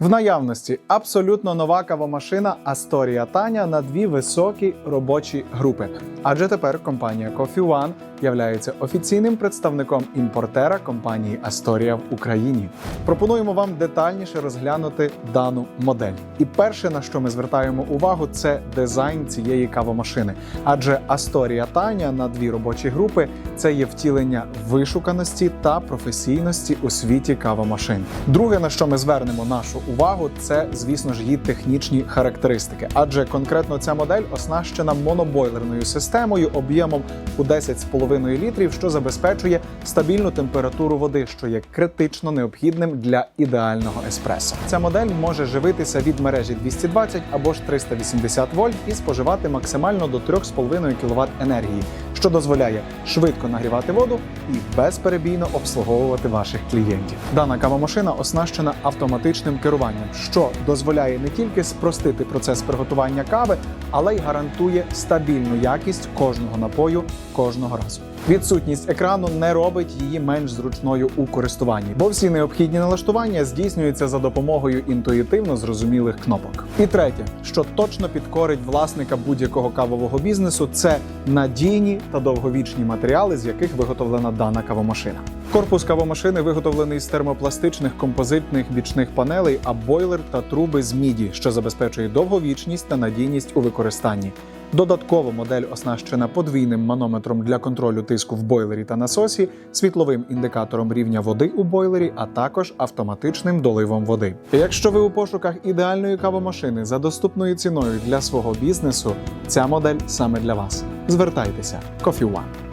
В наявності абсолютно нова кавомашина Astoria Tanya на дві високі робочі групи. Адже тепер компанія Coffee One являється офіційним представником імпортера компанії Astoria в Україні. Пропонуємо вам детальніше розглянути дану модель. І перше, на що ми звертаємо увагу, це дизайн цієї кавомашини. Адже Astoria Tanya на дві робочі групи це є втілення вишуканості та професійності у світі кавомашин. Друге, на що ми звернемо нашу увагу, це звісно ж її технічні характеристики. Адже конкретно ця модель оснащена монобойлерною системою об'ємом у 10,5 літрів, що забезпечує стабільну температуру води, що є критично необхідним для ідеального еспресо. Ця модель може живитися від мережі 220 або ж 380 вольт і споживати максимально до 3,5 кВт енергії, що дозволяє швидко нагрівати воду і безперебійно обслуговувати ваших клієнтів. Дана кавомашина оснащена автоматичним керуванням, що дозволяє не тільки спростити процес приготування кави, але й гарантує стабільну якість кожного напою кожного разу. Відсутність екрану не робить її менш зручною у користуванні, бо всі необхідні налаштування здійснюються за допомогою інтуїтивно зрозумілих кнопок. І третє, що точно підкорить власника будь-якого кавового бізнесу, це надійні та довговічні матеріали, з яких виготовлена дана кавомашина. Корпус кавомашини виготовлений з термопластичних композитних бічних панелей, а бойлер та труби з міді, що забезпечує довговічність та надійність у використанні. Додатково модель оснащена подвійним манометром для контролю тиску в бойлері та насосі, світловим індикатором рівня води у бойлері, а також автоматичним доливом води. Якщо ви у пошуках ідеальної кавомашини за доступною ціною для свого бізнесу, ця модель саме для вас. Звертайтеся, Coffee One.